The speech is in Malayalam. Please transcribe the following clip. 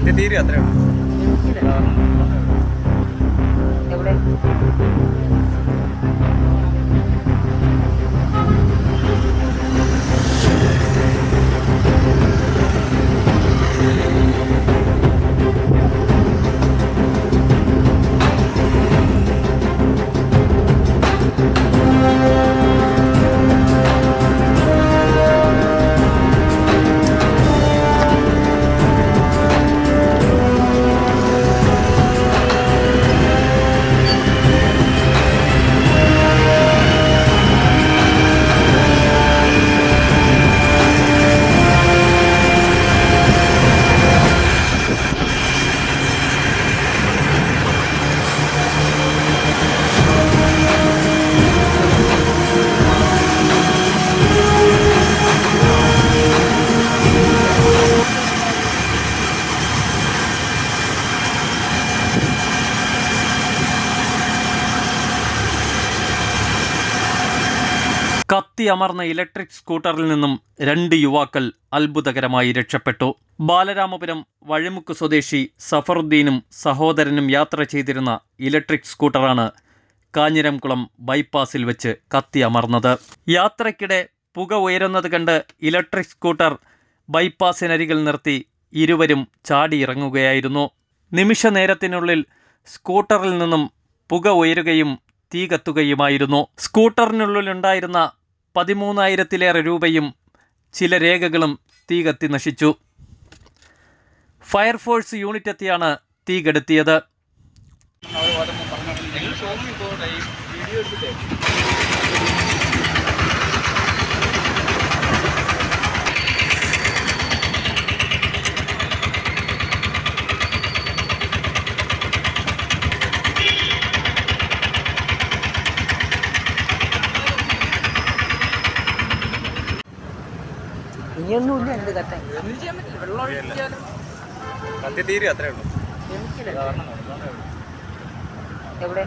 അന്ത്യതീര് അത്രേ ഉള്ളൂ. അമർന്ന ഇലക്ട്രിക് സ്കൂട്ടറിൽ നിന്നും രണ്ട് യുവാക്കൾ അത്ഭുതകരമായി രക്ഷപ്പെട്ടു. ബാലരാമപുരം വഴിമുക്ക് സ്വദേശി സഫറുദ്ദീനും സഹോദരനും യാത്ര ചെയ്തിരുന്ന ഇലക്ട്രിക് സ്കൂട്ടറാണ് കാഞ്ഞിരംകുളം ബൈപ്പാസിൽ വെച്ച് കത്തി അമർന്നത് യാത്രയ്ക്കിടെ പുക ഉയരുന്നത് കണ്ട് ഇലക്ട്രിക് സ്കൂട്ടർ ബൈപ്പാസിനരികിൽ നിർത്തി ഇരുവരും ചാടിയിറങ്ങുകയായിരുന്നു. നിമിഷ നേരത്തിനുള്ളിൽ സ്കൂട്ടറിൽ നിന്നും പുക ഉയരുകയും തീ കത്തുകയുമായിരുന്നു. സ്കൂട്ടറിനുള്ളിലുണ്ടായിരുന്ന പതിമൂന്നായിരത്തിലേറെ രൂപയും ചില രേഖകളും തീ കത്തി നശിച്ചു. ഫയർഫോഴ്സ് യൂണിറ്റ് എത്തിയാണ് തീ കെടുത്തിയത്. ഇനിയൊന്നുമില്ല എന്ത് കത്താൻ കത്തി തീരും അത്രേ ഉള്ളൂ. എവിടെ?